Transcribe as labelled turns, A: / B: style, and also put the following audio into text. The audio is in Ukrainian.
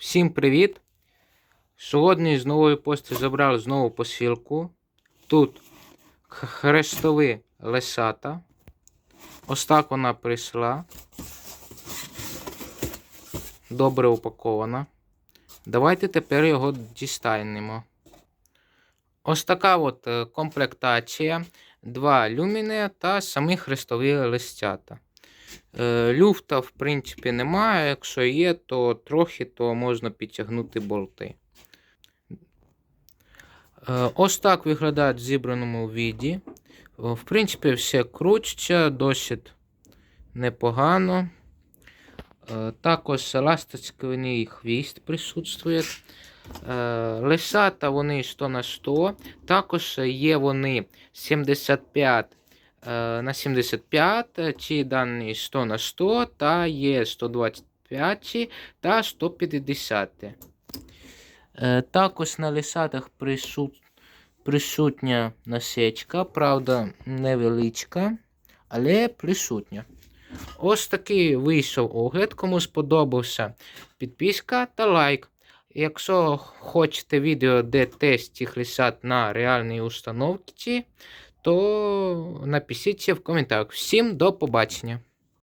A: Всім привіт! Сьогодні з нової пошти забрали знову посилку. Тут хрестові лесата. Ось так вона прийшла. Добре упакована. Давайте тепер його дістанемо. Ось така от е, комплектація. Два люміни та самі хрестові листята. Е, Люфта, в принципі, немає. Якщо є, то трохи то можна підтягнути болти. Е, Ось так виглядають в зібраному віді. В принципі, все крутиться, досить непогано. Е, Також еластичний хвіст присутствує. Е, Лисата вони 100 на 100. Також є вони 75 е, на 75, ці дані 100 на 100, та є 125 та 150. Е, Також на присут... присутня насечка, правда, невеличка, але присутня. Ось такий вийшов огляд. Кому сподобався, підписка та лайк. Якщо хочете відео, де тест цих лисат на реальній установці, то напишіть в коментарях. Всім до побачення!